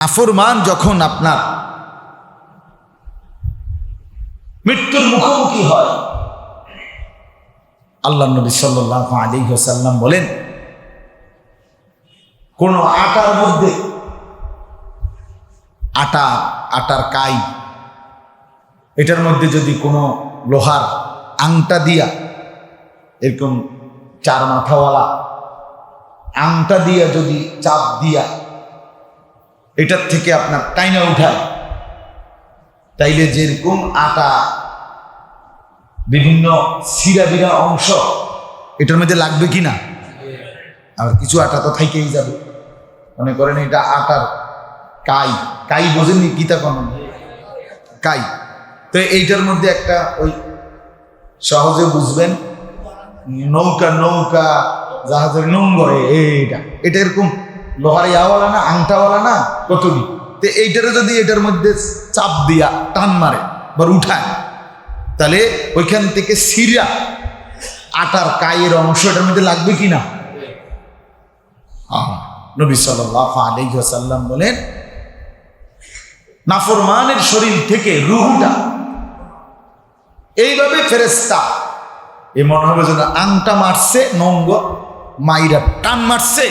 নাফরমান যখন আপনার মৃত্যুর মুখোমুখি হয়, আল্লাহ নবী সাল্লাহ আলী সাল্লাম বলেন, কোন আটার মধ্যে আটা, আটার কাই, এটার মধ্যে যদি কোনো লোহার আংটা দিয়া, এরকম চার মাথাওয়ালা আংটা দিয়া যদি চাপ দিয়া এটার থেকে আপনার টাইনা উঠায় তাইলে যেরকম আটা, বিভিন্ন সিরা বিরা অংশ, এটার মধ্যে লাগবে কি না? আর কিছু আটা তো থাইকেই যাবে। মনে করেন এটা আটার কাই। কাই বোঝেননি গীতা কোন কাই। তো এইটার মধ্যে একটা ওই সহজে বুঝবেন, নৌকা নৌকা, জাহাজের নোংরে এইটা। এটা এরকম লোহার ইয়াওয়ালা না আংটাওয়ালা না কতটি তো এইটারে যদি এটার মধ্যে চাপ দিয়া টান মারে বা উঠায়, তাহলে ওইখান থেকে সিরা আটার কায়ের অংশ এটার মধ্যে লাগবে কি না নবী সাল্লাহ আলাইসাল্লাম বলেন, নাফরমানের শরীর থেকে রুহুটা, এইভাবে ফেরেস্তা এ মনে হবে যেন আংটা মারছে, নঙ্গ মাইরা টান মারছে।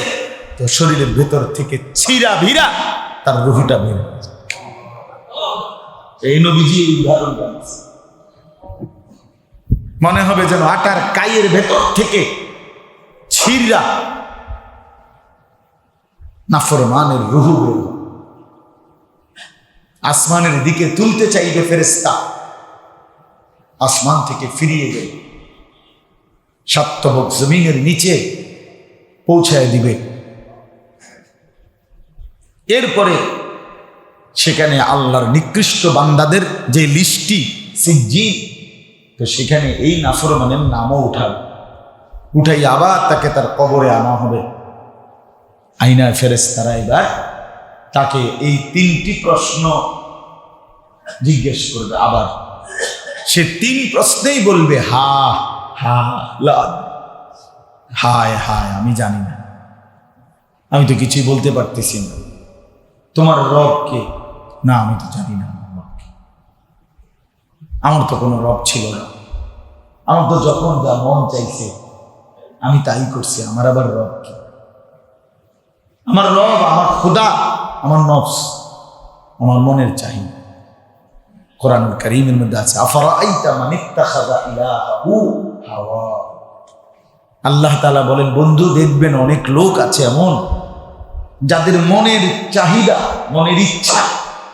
তো শরীরের ভেতর থেকে ছিঁড়া ভিড়া তার রুহুটা বের এই নবীজি। মনে হবে যেন আটার কাইয়ের ভেতর থেকে ছিঁড়া নাফরমানের রুহু বের। আসমানের দিকে তুলতে চাইবে ফেরেস্তা আসমান থেকে ফিরিয়ে গেল সপ্তবক জমিনের নিচে পৌঁছায় দিবে এরপরে সেখানে আল্লাহর নিকৃষ্ট বান্দাদের যে লিস্টি, সিজ্জি, তো সেখানে এই নাফরমানের নামও উঠাবে উঠাই আবার তাকে তার কবরে আনা হবে। আইনা ফেরেস তারা এবার তাকে এই তিনটি প্রশ্ন জিজ্ঞেস করবে আবার। সে তিন প্রশ্নেই বলবে, হা হা হায় হায়, আমি জানি না। আমি তো কিছুই বলতে পারতেছি না। তোমার রব কে? না, আমি তো জানি না আমার রব কে। আমার তো কোনো রব ছিল না। আমার তো যখন যা মন চাইছে, আমি তাই করছি, আমার আবার রব কে? আমার রব, আমার খোদা, আমার নফস, আমার মনের চাহিদা। কোরআনুল করিমের মধ্যে আছে আল্লাহ তালা বলেন, বন্ধু, দেখবেন অনেক লোক আছে এমন যাদের মনের চাহিদা, মনের ইচ্ছা,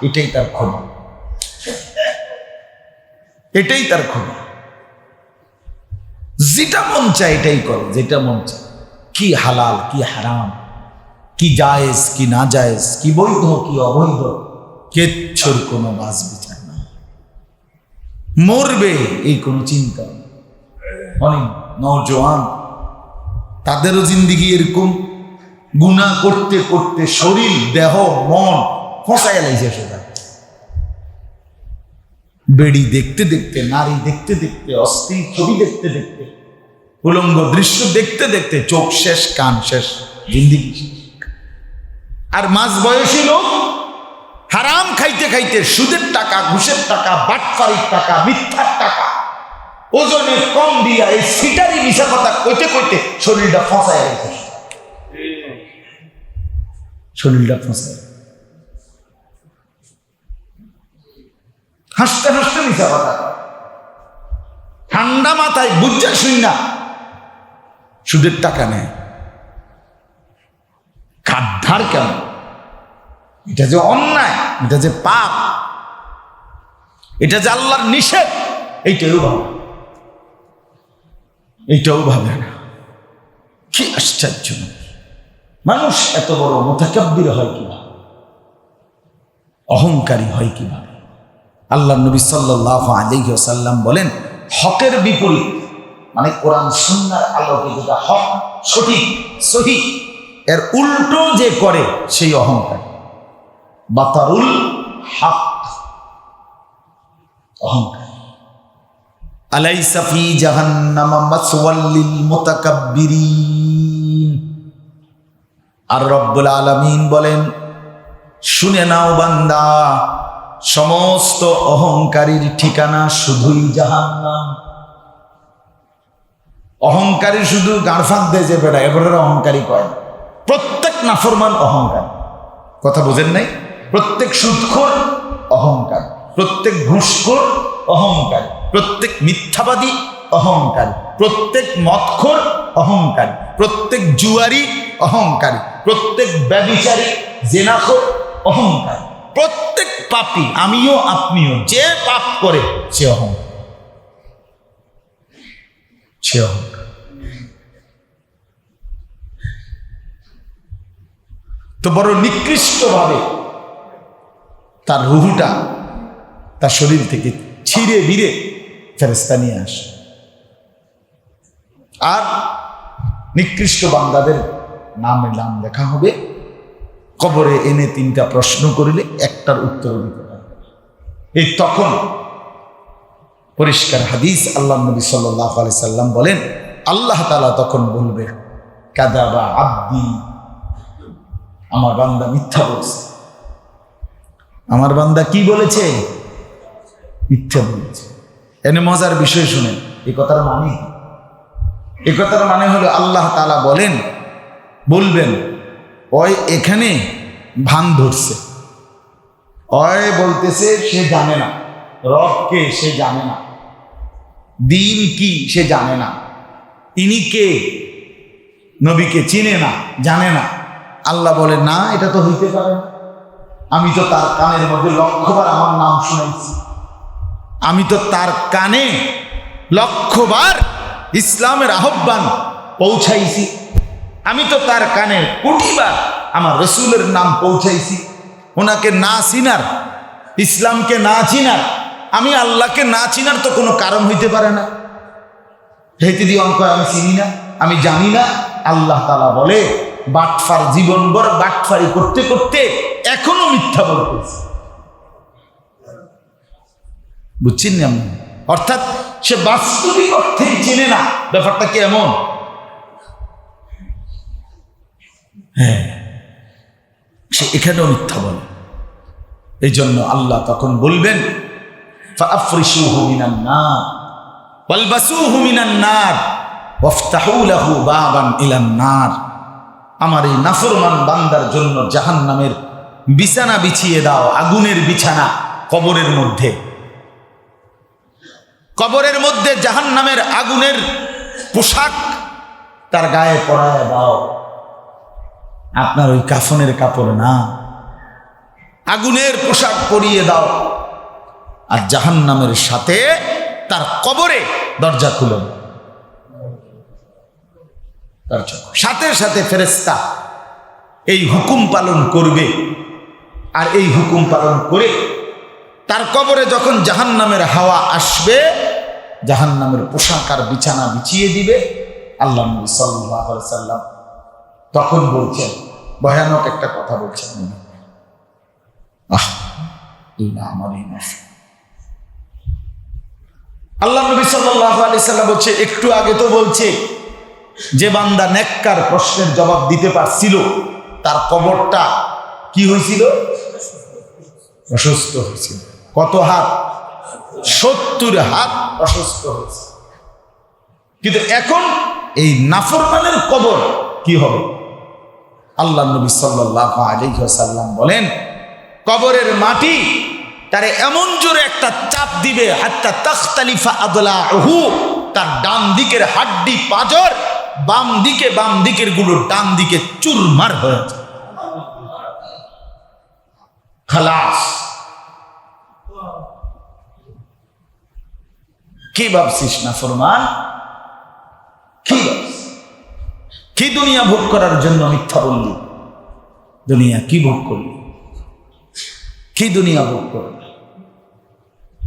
এটাই তার খোদা এটাই তার খোদা যেটা মন চায় এটাই করে, যেটা মন চায়। কি হালাল, কি হারাম, কি জায়েজ, কি না জায়েজ কি বৈধ, কি অবৈধ, কেচ্ছর কোনো বাস বিচার না মরবে এই কোনো চিন্তা অনেক নজওয়ান তাদেরও জিন্দিগি এরকম। গুণা করতে করতে শরীর, দেহ, মন ফসাই লাইছে বেড়ি দেখতে দেখতে, নারী দেখতে দেখতে, অস্থির ছবি দেখতে দেখতে, উলঙ্গ দৃশ্য দেখতে দেখতে, চোখ শেষ, কান শেষ, জিন্দিগি আর মাঝ বয়সী লোক হারাম খাইতে খাইতে সুদের টাকা, ঘুষের টাকা, বাটফারির টাকা, মিথ্যার টাকা, ওজনে কম দিয়া এই সিটারি মিশা কথা কইতে কইতে শরীরটা ফসায় গেছে শরীরটা ফসায় হাসতে হাসতে মিশা কথা। ঠান্ডা মাথায় বুঝা শুই না। সুদের টাকা নেয়। খাদ্ধার কেন এটা যে অন্যায়, এটা যে পাপ, এটা যে আল্লাহর নিষেধ, এইটাও ভাবে এইটাও ভাবে না। কি আশ্চর্য। মানুষ এত বড় মোতাকাব্বির হয় কীভাবে? অহংকারী হয় কীভাবে? আল্লাহ নবী সাল্লাহ আলাইহি সাল্লাম বলেন, হকের বিপরীত মানে কোরআন সুন্নার আলোকে যেটা হক সঠিক, সহি, এর উল্টো যে করে সেই অহংকার। বাতারুল হক, অহংকার। আলাইসা ফি জাহান্নামা মাসওয়াল লিল মুতাকাব্বিরিন। আর রব্বুল আলামিন বলেন, শুনে নাও বান্দা, সমস্ত অহংকারীর ঠিকানা শুধুই জাহান্নাম। অহংকারী শুধু গাঁড়ফাঁক দিয়ে যে বেড়ায় এবারে অহংকারী কয়? প্রত্যেক নাফরমান অহংকার। কথা বোঝেন নাই? প্রত্যেক সুদখোর অহংকার। প্রত্যেক ঘুষখোর অহংকার। প্রত্যেক মিথ্যাবাদী অহংকার। প্রত্যেক মদখোর অহংকার। প্রত্যেক জুয়ারি অহংকারী। প্রত্যেক ব্যবিচারী জেনাখোর, অহংকার। প্রত্যেক পাপী, আমিও, আপনিও, যে পাপ করে, সে অহংকার। তো বড় নিকৃষ্টভাবে তার রুহুটা তার শরীর থেকে ছিঁড়ে বিড়ে ফেরেস্তা নিয়ে আসে। আর নিকৃষ্ট বান্দাদের নামে নাম লেখা হবে। কবরে এনে তিনটা প্রশ্ন করিলে একটার উত্তর দিতে পারবে। এই তখন পরিষ্কার হাদিস আল্লাহ নবী সাল্লাহ আলি সাল্লাম বলেন, আল্লাহ তালা তখন বলবে, কাদাবা আব্দি, আমার বান্দা মিথ্যা বলছে। আমার বান্দা কি বলেছে? মিথ্যা বলেছে। এনে মজার বিষয় শুনেন এই কথার মানে? এই কথার মানে হলো আল্লাহ তালা বলেন বলবেন, ওই এখানে ভান ধরছে। অয় বলতেছে, সে জানে না। রবকে সে জানে না। দিন কি সে জানে না। তিনি কে? নবীকে চিনে না, জানে না। আল্লাহ বলে, না, এটা তো হইতে পারে। আমি তো তার কানের মধ্যে লক্ষবার আমার নাম শুনাইছি। আমি তো তার কানে লক্ষবার ইসলামের আহ্বান পৌঁছাইছি। আমি তো তার কানে কোটিবার আমার রসুলের নাম পৌঁছাইছি। ওনাকে না চিনার, ইসলামকে না চিনার, আমি আল্লাহকে না চিনার তো কোনো কারণ হইতে পারে না। হেঁটে দিয়ে অঙ্ক আমি চিনি না, আমি জানি না। আল্লাহ তালা বলে, বাটফার জীবনভর বাটফারি করতে করতে এখনও মিথ্যা বলতেছে। বুঝছেন না অর্থাৎ সে বাস্তবিক অর্থেই চেনে না। ব্যাপারটা কি এমন? হ্যাঁ। সে এখানেও মিথ্যা বলে। এই জন্য আল্লাহ তখন বলবেন আমার এই নাফরমান বান্দার জন্য জাহান নামের বিছানা বিছিয়ে দাও, আগুনের বিছানা কবরের মধ্যে। কবরের মধ্যে জাহান নামের আগুনের পোশাক তার গায়ে পরায় দাও। আপনার ওই কাফনের কাপড় না। আগুনের পোশাক পরিয়ে দাও। আর জাহান্নামের সাথে তার কবরে দরজা খুলে। দাও তার চোখ। সাথে সাথে ফেরেস্তা এই হুকুম পালন করবে। আর এই হুকুম পালন করে তার কবরে যখন জাহান্নামের হাওয়া আসবে, জাহান্নামের পোশাক আর বিছানা বিছিয়ে দিবে, আল্লাহ সাল্লাম তখন বলছেন, ভয়ানক একটা কথা বলছেন উনি। আহ আমার এই। আল্লাহ নবী সাল্লাল্লাহু আলাইহি সাল্লাম বলছে, একটু আগে তো বলছে, যে বান্দা নেককার প্রশ্নের জবাব দিতে পারছিল, তার কবরটা কি হয়েছিল? অসুস্থ হয়েছিল। কত হাত? সত্তর হাত অসুস্থ হয়েছে। কিন্তু এখন এই নাফরমানের কবর কি হবে? আল্লাহ নবী সাল্লাহ আলাইসাল্লাম বলেন, কবরের মাটি তারে এমন জোরে একটা চাপ দিবে, হাত্তা তখতালিফা আদলা তার ডান দিকের হাড্ডি পাজর বাম দিকে বাম দিকেরগুলো ডান দিকে চুরমার হয়ে খালাস। কি ভাবছিস না ফরমান? কি ভাবছিস? কি দুনিয়া ভোগ করার জন্য মিথ্যা বললি? দুনিয়া কি ভোগ করলি? কি দুনিয়া ভোগ করলি?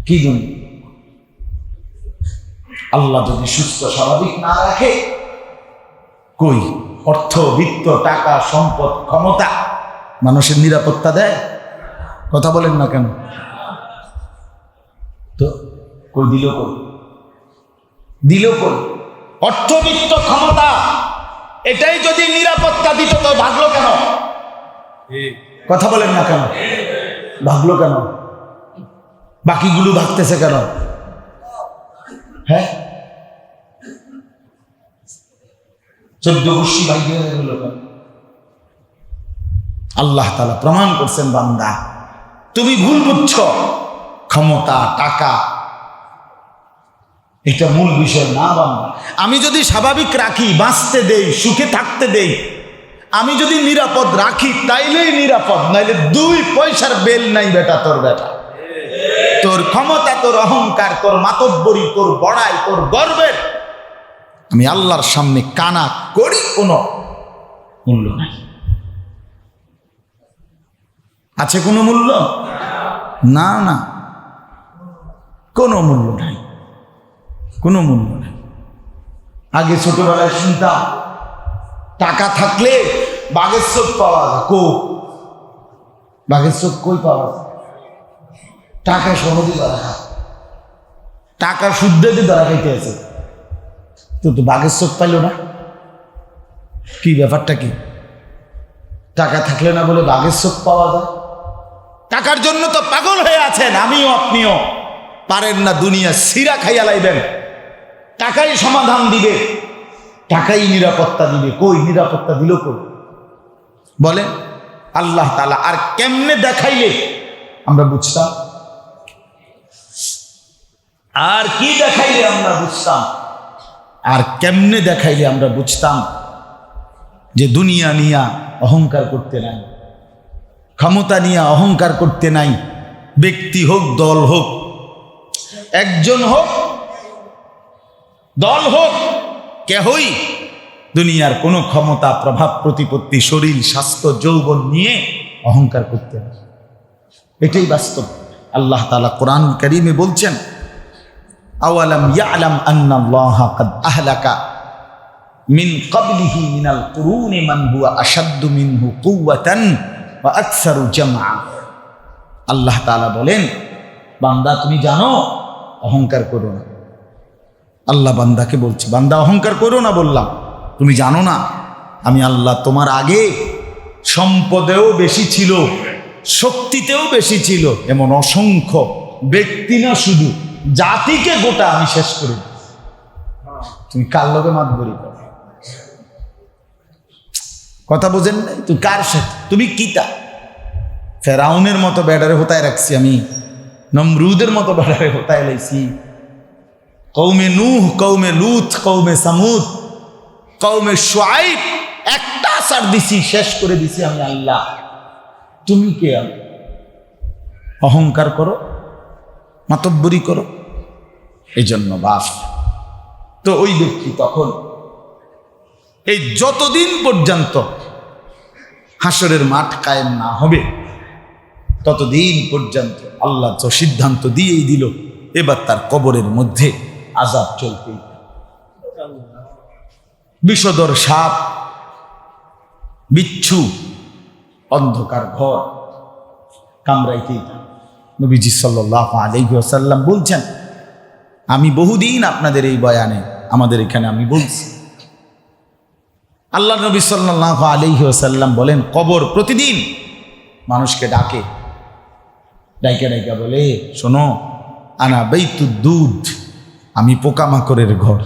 কি দুনিয়া? আল্লাহ যদি সুস্থ, স্বাভাবিক না রাখে, কই? অর্থ, বিত্ত, টাকা, সম্পদ, ক্ষমতা মানুষের নিরাপত্তা দেয়? কথা বলেন না কেন? তো কই দিল কই? দিল কই? অর্থবিত্ত ক্ষমতা এটাই যদি নিরাপত্তা দিত তো ভাগলো কেন? কথা বলেন না কেন? ভাগলো কেন? বাকিগুলো ভাগতেছে কেন? হ্যাঁ? চোদ্দ গোষ্ঠী ভাগ্য হয়ে গেল আল্লাহ তালা প্রমাণ করছেন বান্দা। তুমি ভুল বুঝছ। ক্ষমতা, টাকা এটা মূল বিষয়, না বান্দা আমি যদি স্বাভাবিক রাখি, বাঁচতে দেই, সুখে থাকতে দেই, আমি যদি নিরাপদ রাখি, তাইলেই নিরাপদ, নাইলে দুই পয়সার বেল নাই বেটা তোর বেটা। তোর ক্ষমতা, তোর অহংকার, তোর মাতব্বরি, তোর বড়াই, তোর গর্বের। আমি আল্লাহর সামনে কানা করি, কোনো মূল্য নাই। আছে কোনো মূল্য? না না। কোনো মূল্য নাই। কোনো মূল্য নাই। আগে ছোটবেলায় শুনতাম, টাকা থাকলে বাঘের চোখ পাওয়া যায়। কো? বাঘের চোখ কই পাওয়া যায়? টাকা সহজে ধরা টাকা শুদ্ধতে ধরা খাইতে আছে। তো তো বাঘের চোখ পাইল না। কি ব্যাপারটা কি? টাকা থাকলে না বলে বাঘের চোখ পাওয়া যায়? টাকার জন্য তো পাগল হয়ে আছেন, আমিও আপনিও। পারেন না দুনিয়া সিরা খাইয়া লাইবেন। টাকাই সমাধান দিবে। টাকাই নিরাপত্তা দিবে। কই? নিরাপত্তা দিল কই? বলেন আল্লাহ তালা আর কেমনে দেখাইলে? আমরা বুঝতাম। আর কি দেখাইলে আমরা বুঝতাম? আর কেমনে দেখাইলে আমরা বুঝতাম? যে দুনিয়া নিয়া অহংকার করতে নাই। ক্ষমতা নিয়ে অহংকার করতে নাই। ব্যক্তি হোক, দল হোক, একজন হোক দল হোক, কেহই দুনিয়ার কোনো ক্ষমতা, প্রভাব, প্রতিপত্তি, শরীর, স্বাস্থ্য, যৌবন নিয়ে অহংকার করতে নাই এটাই বাস্তব। আল্লাহ তালা কোরআন করিমে বলছেন, আওয়ালাম ইয়ালাম আন্নাল্লাহা কাদ আহলাকা মিন ক্বাবলিহি মিনাল কুরুনি মান হুয়া আশাদ্দু মিনহু কুওয়াতান ওয়া আকসারু জামআ। আল্লাহ তাআলা বলেন, বান্দা তুমি জানো, অহংকার করো না। আল্লাহ বান্দাকে বলছে, বান্দা, অহংকার করো না, বললাম। তুমি জানো না, আমি আল্লাহ তোমার আগে সম্পদেও বেশি ছিল, শক্তিতেও বেশি ছিল, এমন অসংখ্য ব্যক্তি না শুধু, জাতিকে গোটা আমি শেষ করে। তুমি কার লোকে মাত বলি কথা বোঝেন নাই? তুই কার সাথে? তুমি কিতা ফেরাউনের মতো ব্যাটারে হোতায় রাখছি আমি, নমরুদের মতো ব্যাটারে হোতায় লাইছি। কৌমে নূহ, কৌমে লুথ কৌমে সামুদ, কৌমে সোয়াইব একটা আসার দিছি, শেষ করে দিছি আমি আল্লাহ। তুমি কে অহংকার করো, মাতব্বরি করো এই জন্য বাস তো ওই ব্যক্তি তখন এই যতদিন পর্যন্ত হাসরের মাঠ কায়েম না হবে, ততদিন পর্যন্ত আল্লাহ তো সিদ্ধান্ত দিয়েই দিল, এবার তার কবরের মধ্যে আজাব চলতেই বিষদর সাপ, বিচ্ছু, অন্ধকার ঘর কামড়াইতেই থাকে। নবীজি সাল্লাহ আলাইসাল্লাম বলছেন, আমি বহুদিন আপনাদের এই বয়ানে আমাদের এখানে আমি বলছি। আল্লাহ নবী সাল্লাহ আলাইহি আসাল্লাম বলেন, কবর প্রতিদিন মানুষকে ডাকে। ডাইকা ডাইকা বলে, শোনো, আনা বেতু দুধ আমি পোকামাকড়ের ঘর।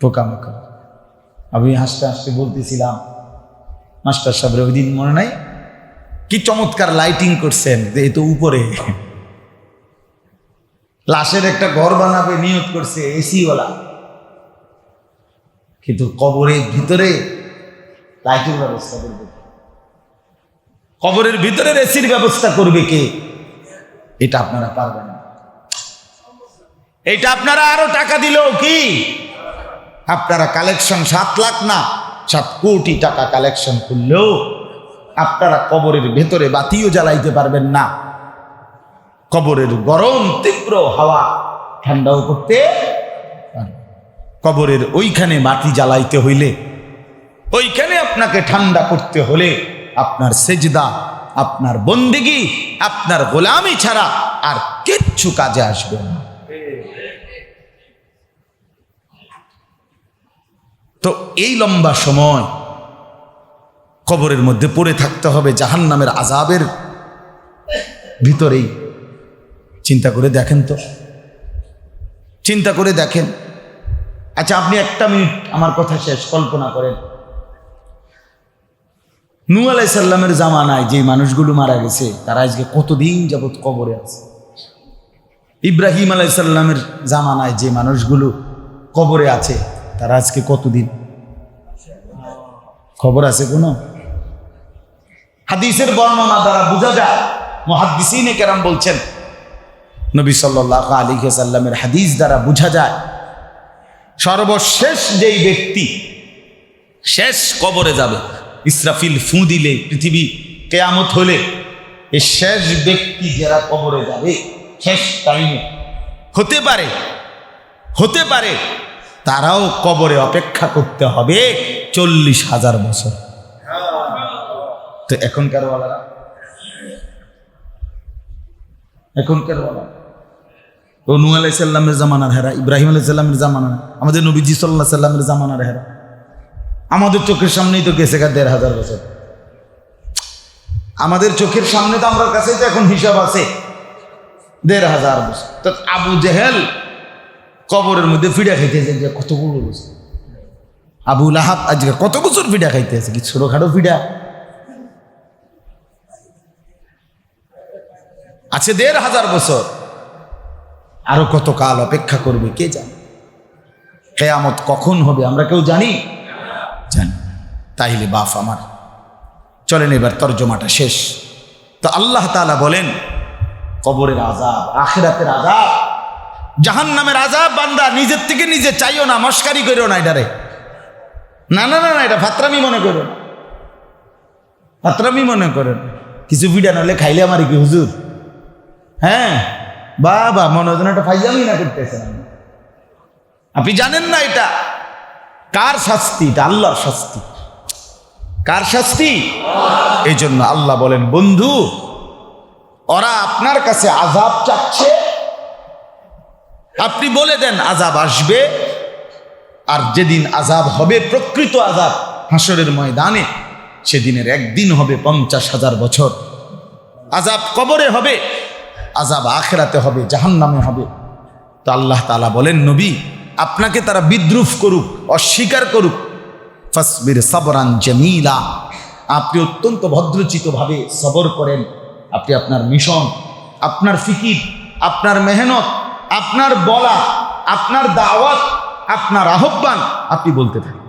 পোকামাকড়। আমি হাসতে হাসতে বলতেছিলাম, মাস্টার সাহেবের ওই দিন মনে নাই? কি চমৎকার লাইটিং করছেন, যে এ তো উপরে। লাশের একটা ঘর বানাবে, নিয়ত করছে এসিওয়ালা। কিন্তু কবরের ভিতরে লাইটের ব্যবস্থা করবে কবরের ভিতরে এসির ব্যবস্থা করবে কে? এটা আপনারা পারবেন না। এটা আপনারা আরও টাকা দিলেও কি? আপনারা কালেকশন সাত লাখ না, সাত কোটি টাকা কালেকশন করলেও আপনারা কবরের ভেতরে বাতিও জ্বালাইতে পারবেন না। কবরের গরম, তীব্র হাওয়া ঠান্ডাও করতে কবরের ওইখানে মাটি জ্বালাইতে হইলে, ওইখানে আপনাকে ঠান্ডা করতে হলে আপনার সেজদা, আপনার বন্দিগি, আপনার গোলামি ছাড়া আর কিচ্ছু কাজে আসবে না। তো এই লম্বা সময় কবরের মধ্যে পড়ে থাকতে হবে জাহান নামের আজাবের ভিতরেই। চিন্তা করে দেখেন তো। চিন্তা করে দেখেন। আচ্ছা আপনি একটা মিনিট আমার কথা শেষ, কল্পনা করেন। নু আলাই সাল্লামের জামানায় যে মানুষগুলো মারা গেছে, তারা আজকে কতদিন যাবৎ কবরে আছে? ইব্রাহিম আলাই সাল্লামের জামানায় যে মানুষগুলো কবরে আছে তারা আজকে কতদিন? খবর আছে কোনো? হাদিসের বর্ণনা দ্বারা বোঝা যায় মহাদিসিনে কেরাম বলছেন, নবী সাল্লাহ আলী সাল্লামের হাদিস দ্বারা বোঝা যায়, সর্বশেষ যেই ব্যক্তি শেষ কবরে যাবে, ইসরাফিল ফু দিলে পৃথিবী কেয়ামত হলে, এ শেষ ব্যক্তি যারা কবরে যাবে, শেষ টাইমে হতে পারে হতে পারে তারাও কবরে অপেক্ষা করতে হবে চল্লিশ হাজার বছর। তো এখনকার ওয়ালারা? এখনকার ওয়ালা নু আলাই সাল্লামের জামানার হেরা, ইব্রাহিম আলাই সাল্লামের জামানার আমাদের নবীজি সাল্লাহ সাল্লামের জামানার হেরা। আমাদের চোখের সামনেই তো গেছে গা দেড় হাজার বছর। আমাদের চোখের সামনে তো আমার কাছে তো এখন হিসাব আছে। দেড় হাজার বছর। তো আবু জেহেল কবরের মধ্যে ফিডা খাইতেছে যে কত বড় বছর আবুল লাহাব আজকে কত বছর ফিডা খাইতেছে কি ছোটখাটো ফিডা আছে দেড় হাজার বছর। আরও কত কাল অপেক্ষা করবে, কে জানে? কেয়ামত কখন হবে, আমরা কেউ জানি? জানি। তাইলে বাপ আমার, চলেন এবার তর্জমাটা শেষ। তো আল্লাহ তাআলা বলেন, কবরের আজাব আখেরাতের আজাব জাহান নামের আজাব বান্দা নিজের থেকে নিজে চাইও না, মস্কারি করিও না এটারে। না না না না, এটা ফাত্রামি মনে করো। ফাত্রামি মনে করেন কিছু ভিডা নাহলে খাইলে আমার কি হুজুর? হ্যাঁ? বাবা, মনে হয় একটা ফাইজামি না করতেছেন। আপনি জানেন না এটা? কার শাস্তি? এটা আল্লাহর শাস্তি। কার শাস্তি? এই জন্য আল্লাহ বলেন, বন্ধু, ওরা আপনার কাছে আজাব চাচ্ছে আপনি বলে দেন আজাব আসবে, আর যেদিন আজাব হবে, প্রকৃত আজাব হাসরের ময়দানে, সেদিনের একদিন হবে পঞ্চাশ হাজার বছর। আজাব কবরে হবে, আজাব আখেরাতে হবে, জাহান্নামে হবে। তো আল্লাহ তালা বলেন, নবী, আপনাকে তারা বিদ্রুপ করুক, অস্বীকার করুক। ফসবির সবরান জমিলা, আপনি অত্যন্ত ভদ্রচিতভাবে সবর করেন। আপনি আপনার মিশন, আপনার ফিকির, আপনার মেহনত আপনার বলা, আপনার দাওয়াত, আপনার আহ্বান, আপনি বলতে থাকেন।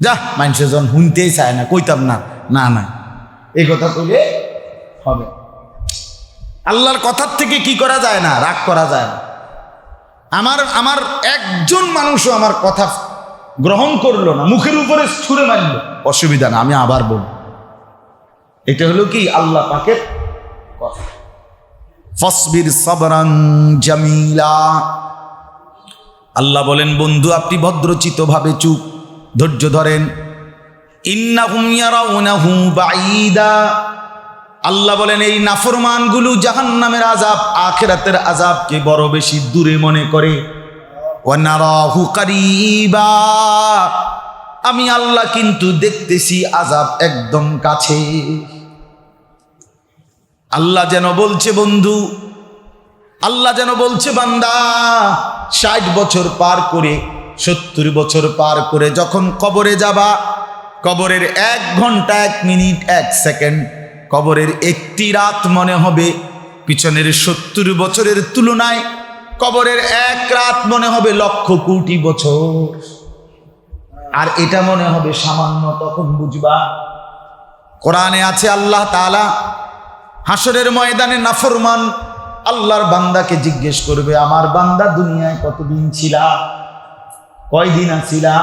যা মানুষে যখন শুনতেই চায় না, কইতাম না না না। এই কথা কইলে হবে। আল্লাহর কথার থেকে কি করা যায় না, রাগ করা যায় না। আমার আমার একজন মানুষও আমার কথা গ্রহণ করল না, মুখের উপরে ছুঁড়ে মারল। অসুবিধা না, আমি আবার বলব। এটা হলো কি, আল্লাহ পাকের ফসবির সবরান জামিলা। আল্লাহ বলেন, বন্ধু, আপনি ভদ্রচিতভাবে চুপ, ধৈর্য ধরেন। আল্লাহ বলেন, এই নাফরমানগুলো জাহান্নামের আজাব আখেরাতের আজাবকে বড় বেশি দূরে মনে করে। আমি আল্লাহ কিন্তু দেখতেছি আজাব একদম কাছে। আল্লাহ যেন বলছে, বন্ধু, আল্লাহ যেন বলছে, বান্দা, ষাট বছর পার করে, সত্তর বছর পার করে যখন কবরে যাবা, কবরের এক ঘণ্টা, এক মিনিট, এক সেকেন্ড, কবরের একটি রাত মনে হবে, পিছনের সত্তর বছরের তুলনায় কবরের এক রাত মনে হবে লক্ষ কোটি বছর। আর এটা মনে হবে সামান্য তখন বুঝবা। কোরআনে আছে আল্লাহ তাআলা হাসরের ময়দানে নাফরমান, আল্লাহর বান্দাকে জিজ্ঞেস করবে, আমার বান্দা দুনিয়ায় কতদিন ছিলা? কয়দিন আছিলা?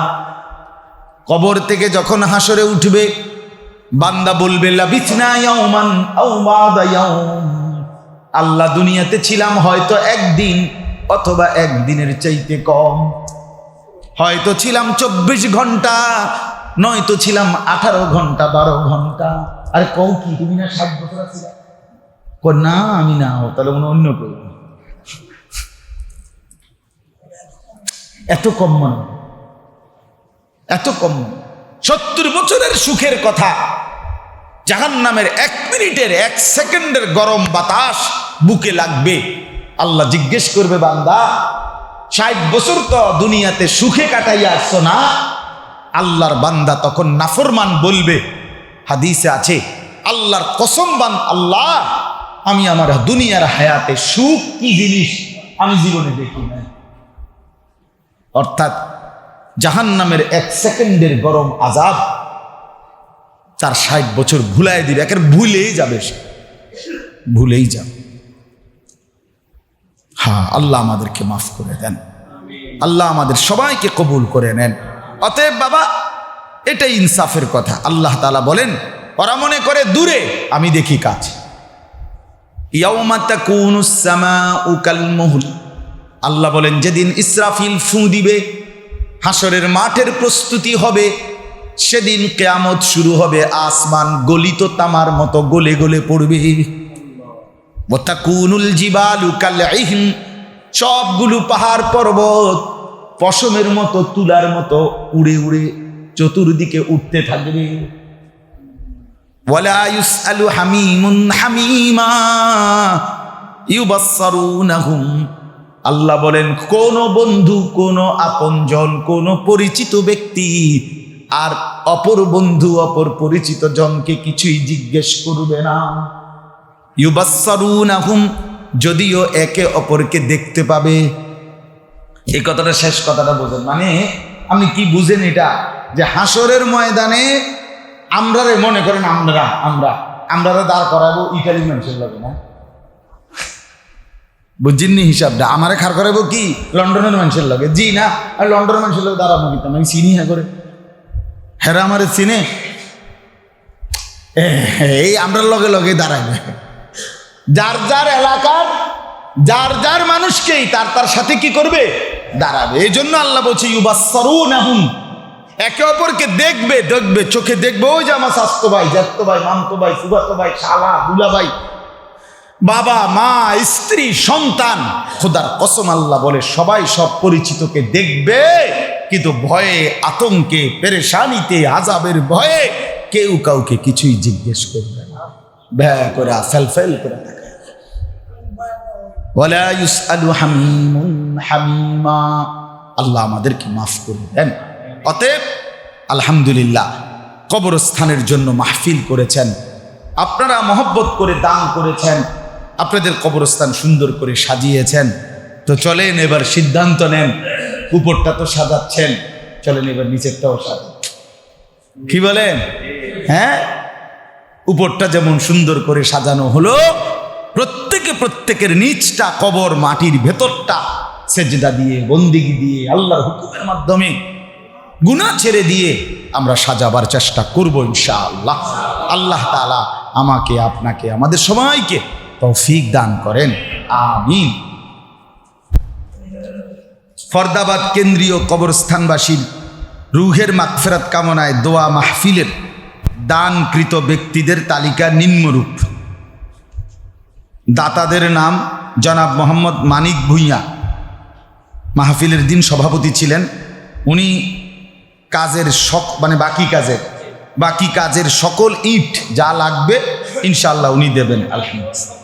কবর থেকে যখন হাসরে উঠবে, বান্দা বলবে আল্লাহ দুনিয়াতে ছিলাম হয়তো একদিন, অথবা একদিনের চাইতে কম। হয়তো ছিলাম চব্বিশ ঘণ্টা, নয়তো ছিলাম আঠারো ঘণ্টা, বারো ঘণ্টা। আরে কও কি, তুমি না সাত বছর আছিলা? কই, না আমি না ও তাহলে মনে অন্য কেউ। এত কম মনে এত কম সত্তর বছরের সুখের কথা। জাহান নামের এক মিনিটের এক সেকেন্ডের গরম বাতাস বুকে লাগবে। আল্লাহ জিজ্ঞেস করবে বান্দা ষাট বছর তো দুনিয়াতে সুখে কাটাইয়া আসছো না? আল্লাহর বান্দা তখন নাফরমান বলবে হাদিসে আছে আল্লাহর কসম বান আল্লাহ আমি আমার দুনিয়ার হায়াতে সুখ কি জিনিস আমি জীবনে দেখি নাই। অর্থাৎ জাহান নামের এক সেকেন্ডের গরম আজাব তার ষাট বছর ভুলাই দিবে, একের ভুলেই যাবে সে। ভুলেই যাবে। হ্যাঁ আল্লাহ আমাদেরকে মাফ করে দেন। আল্লাহ আমাদের সবাইকে কবুল করে নেন। অতএব বাবা, এটাই ইনসাফের কথা। আল্লাহ তালা বলেন, ওরা মনে করে দূরে, আমি দেখি কাছে। আল্লাহ বলেন, যেদিন ইসরাফিল ফু দিবে, হাসরের মাঠের প্রস্তুতি হবে, সেদিন কেয়ামত শুরু হবে, আসমান গলিত তামার মতো গলে গলে পড়বে। সবগুলো পাহাড় পর্বত পশমের মতো, তুলার মতো উড়ে উড়ে চতুর্দিকে উঠতে থাকবে। হামিমুন হামিমা আল্লাহ বলেন, কোন বন্ধু, কোন আপনজন, কোন পরিচিত ব্যক্তি আর অপর বন্ধু, অপর পরিচিত জনকে কিছুই জিজ্ঞেস করবে না। ইউবাসসারুনাহুম, যদিও একে অপরকে দেখতে পাবে। এই কথাটা শেষ কথাটা বোঝেন। মানে আপনি কি বুঝেন এটা? যে হাসরের ময়দানে আমরা রে মনে করেন আমরা আমরা। আমরা দাঁড় করাবো ইটালি মানুষের লাগে, না? বুঝছেননি হিসাবটা, আমারে খার করাবো কি? লন্ডনের মানুষের লাগে। জি না, আর লন্ডনের মানুষের লাগে দাঁড়াবো কি? আমি চিনি হ্যাঁ করে। হেরা আমারে চিনে? এই আমরা লগে লগে দাঁড়াবে যার যার এলাকার যার যার মানুষকেই তার তার সাথে কি করবে? দাঁড়াবে। এই জন্য আল্লাহ বলছে ইউবাসরুন আহুম একে অপরকে দেখবে দেখবে, চোখে দেখবে, ওই যে আমার স্বাস্থ্য ভাই জ্যাঠতো ভাই মামতো ভাই সুগাতো ভাই, শালা, দুলা ভাই। বাবা, মা, স্ত্রী, সন্তান, খোদার কসম আল্লাহ বলে সবাই সব পরিচিতকে দেখবে, কিন্তু ভয়ে, আতঙ্কে, পেরেশানিতে আজাবের ভয়ে কেউ কাউকে কিছুই জিজ্ঞেস করবে না। ব্যয় করে, ফেল ফেল করে থাকে আল্লাহ আমাদেরকে মাফ করে দেন। অতএব, আলহামদুলিল্লাহ, কবরস্থানের জন্য মাহফিল করেছেন। আপনারা মহব্বত করে দান করেছেন। আপনাদের কবরস্থান সুন্দর করে সাজিয়েছেন। তো চলেন এবার সিদ্ধান্ত নেন, উপরটা তো সাজাচ্ছেন। চলেন এবার নিচেরটাও সাজান। কি বলেন? হ্যাঁ? উপরটা যেমন সুন্দর করে সাজানো হলো, প্রত্যেকে প্রত্যেকের নিচটা কবর, মাটির ভেতরটা সেজদা দিয়ে, বন্দিগি দিয়ে, আল্লাহর হুকুমের মাধ্যমে গুণা ছেড়ে দিয়ে আমরা সাজাবার চেষ্টা করব ইনশাআল্লাহ। আল্লাহ তাআলা আমাকে, আপনাকে, আমাদের সবাইকে তৌফিক দান করেন। আমি ফরদাবাদ কেন্দ্রীয় কবরস্থানবাসীর রুহের মাগফেরাত কামনায় দোয়া মাহফিলের দানকৃত ব্যক্তিদের তালিকা নিম্নরূপ। দাতাদের নাম জনাব মোহাম্মদ মানিক ভুঁইয়া। মাহফিলের দিন সভাপতি ছিলেন। উনি কাজের শখ মানে বাকি কাজের বাকি কাজের সকল ইট যা লাগবে ইনশাল্লাহ উনি দেবেন, আলহামদুলিল্লাহ।